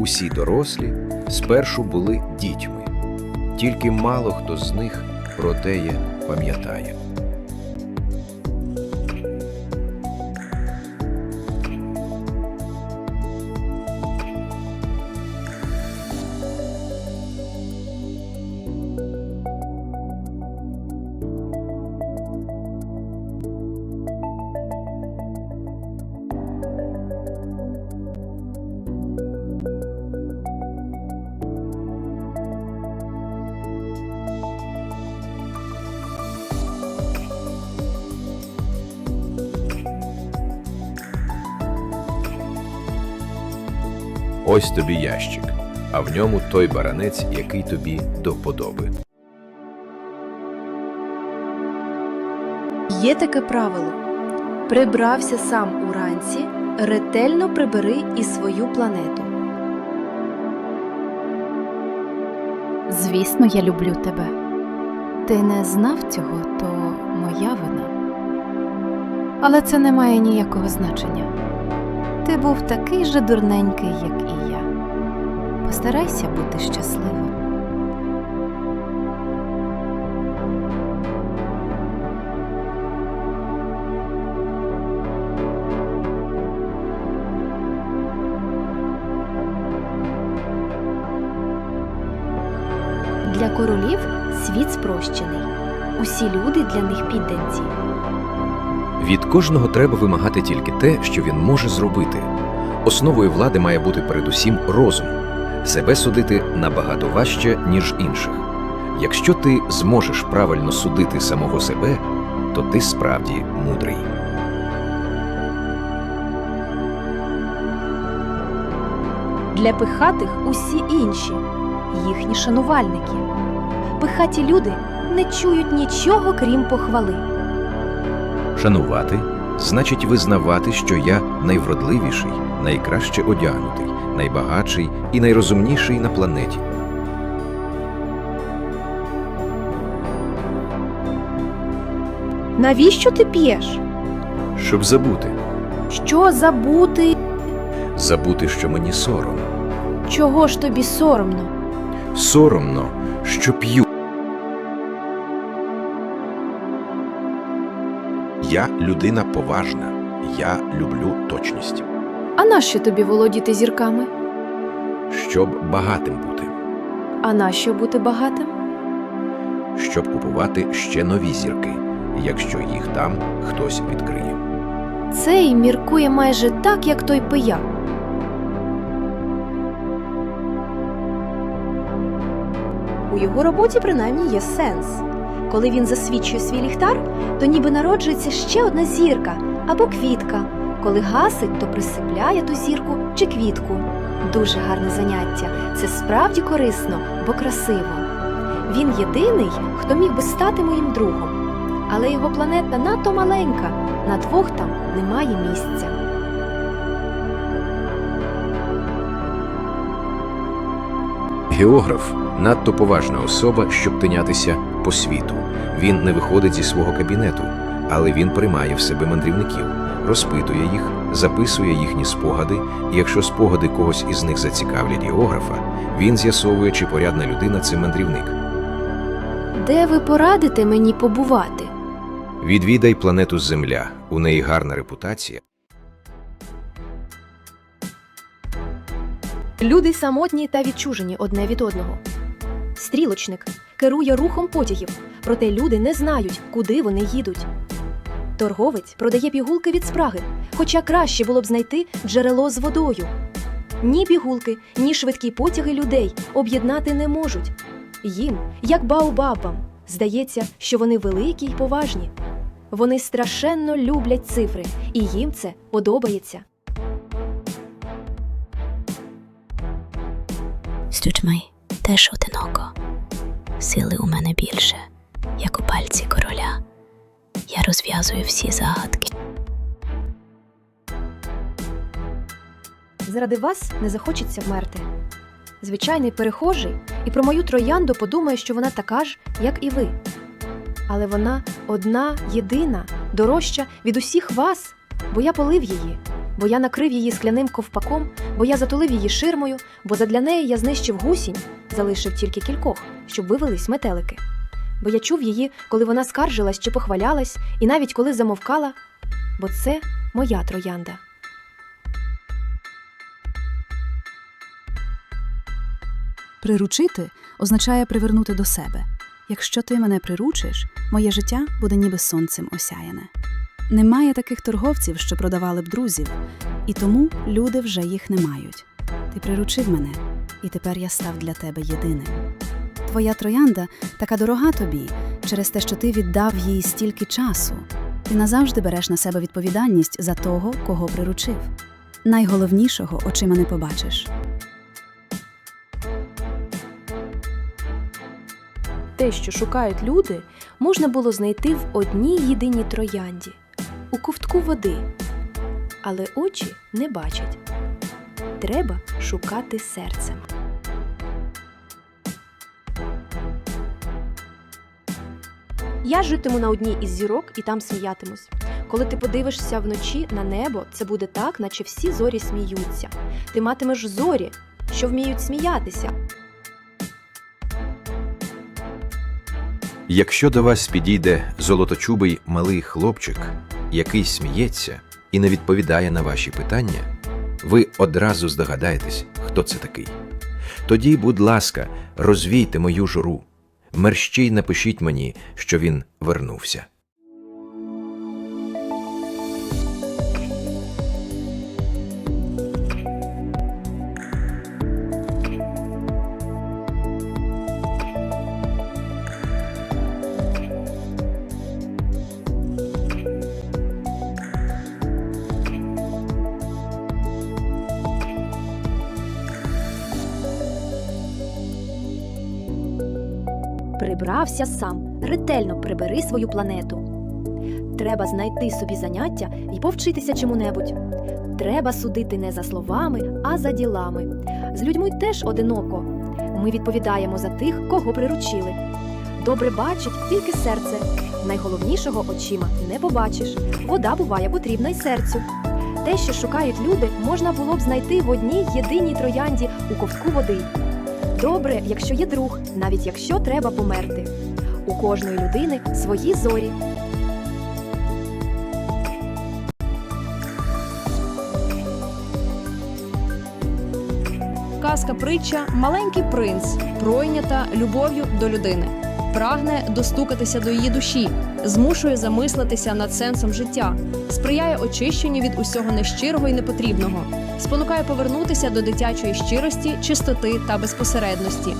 усі дорослі спершу були дітьми. Тільки мало хто з них про теє пам'ятає. Ось тобі ящик, а в ньому той баранець, який тобі до вподоби. Є таке правило: прибрався сам уранці, ретельно прибери і свою планету. Звісно, я люблю тебе. Ти не знав цього, то моя вина. Але це не має ніякого значення. Ти був такий же дурненький, як і я. Постарайся бути щасливим. Для королів світ спрощений. Усі люди для них підданці. Від кожного треба вимагати тільки те, що він може зробити. Основою влади має бути передусім розум. Себе судити набагато важче, ніж інших. Якщо ти зможеш правильно судити самого себе, то ти справді мудрий. Для пихатих усі інші, їхні шанувальники. Пихаті люди не чують нічого, крім похвали. Шанувати значить визнавати, що я найвродливіший, найкраще одягнутий, найбагатший і найрозумніший на планеті. Навіщо ти п'єш? Щоб забути, Що забути? забути, що мені соромно. Чого ж тобі соромно? Соромно, що п'ю. Я людина поважна. Я люблю точність. А нащо тобі володіти зірками? Щоб багатим бути, А нащо бути багатим? щоб купувати ще нові зірки, якщо їх там хтось відкриє. Цей міркує майже так, як той пияк. У його роботі принаймні є сенс. Коли він засвічує свій ліхтар, то ніби народжується ще одна зірка або квітка. Коли гасить, то присипляє ту зірку чи квітку. Дуже гарне заняття. Це справді корисно, бо красиво. Він єдиний, хто міг би стати моїм другом. Але його планета надто маленька, на двох там немає місця. Географ надто поважна особа, щоб тинятися по світу. Він не виходить зі свого кабінету, але він приймає в себе мандрівників, розпитує їх, записує їхні спогади, і якщо спогади когось із них зацікавлять географа, він з'ясовує, чи порядна людина це мандрівник. Де ви порадите мені побувати? Відвідай планету Земля. У неї гарна репутація. Люди самотні та відчужені одне від одного. Стрілочник керує рухом потягів, проте люди не знають, куди вони їдуть. Торговець продає пігулки від спраги, хоча краще було б знайти джерело з водою. Ні пігулки, ні швидкі потяги людей об'єднати не можуть. Їм, як баобабам, здається, що вони великі й поважні. Вони страшенно люблять цифри, і їм це подобається. З людьми теж одиноко. Сили у мене більше, як у пальці короля. Я розв'язую всі загадки. Заради вас не захочеться вмерти. Звичайний перехожий і про мою троянду подумає, що вона така ж, як і ви. Але вона одна, єдина, дорожча від усіх вас, бо я полив її, бо я накрив її скляним ковпаком, бо я затулив її ширмою, бо задля неї я знищив гусінь, залишив тільки кількох, щоб вивелись метелики. Бо я чув її, коли вона скаржилась чи похвалялась, і навіть коли замовкала, бо це моя троянда. Приручити означає привернути до себе. Якщо ти мене приручиш, моє життя буде ніби сонцем осяяне. Немає таких торговців, що продавали б друзів, і тому люди вже їх не мають. Ти приручив мене, і тепер я став для тебе єдиним. Твоя троянда така дорога тобі через те, що ти віддав їй стільки часу. Ти назавжди береш на себе відповідальність за того, кого приручив. Найголовнішого очима не побачиш. Те, що шукають люди, можна було знайти в одній єдиній троянді у ковтку води. Але очі не бачать. Треба шукати серцем. Я житиму на одній із зірок і там сміятимусь. Коли ти подивишся вночі на небо, це буде так, наче всі зорі сміються. Ти матимеш зорі, що вміють сміятися, Якщо до вас підійде золоточубий малий хлопчик, який сміється і не відповідає на ваші питання, ви одразу здогадаєтесь, хто це такий. Тоді, будь ласка, розвійте мою журу. Мерщій напишіть мені, що він вернувся. Прибрався сам, ретельно прибери свою планету. Треба знайти собі заняття і повчитися чому-небудь. Треба судити не за словами, а за ділами. З людьми теж одиноко. Ми відповідаємо за тих, кого приручили. Добре бачить тільки серце. Найголовнішого очима не побачиш. Вода буває потрібна й серцю. Те, що шукають люди, можна було б знайти в одній єдиній троянді у ковтку води. Добре, якщо є друг, навіть якщо треба померти. У кожної людини свої зорі. Казка притча Маленький принц пройнята любов'ю до людини, прагне достукатися до її душі, змушує замислитися над сенсом життя, сприяє очищенню від усього нещирого і непотрібного, спонукає повернутися до дитячої щирості, чистоти та безпосередності.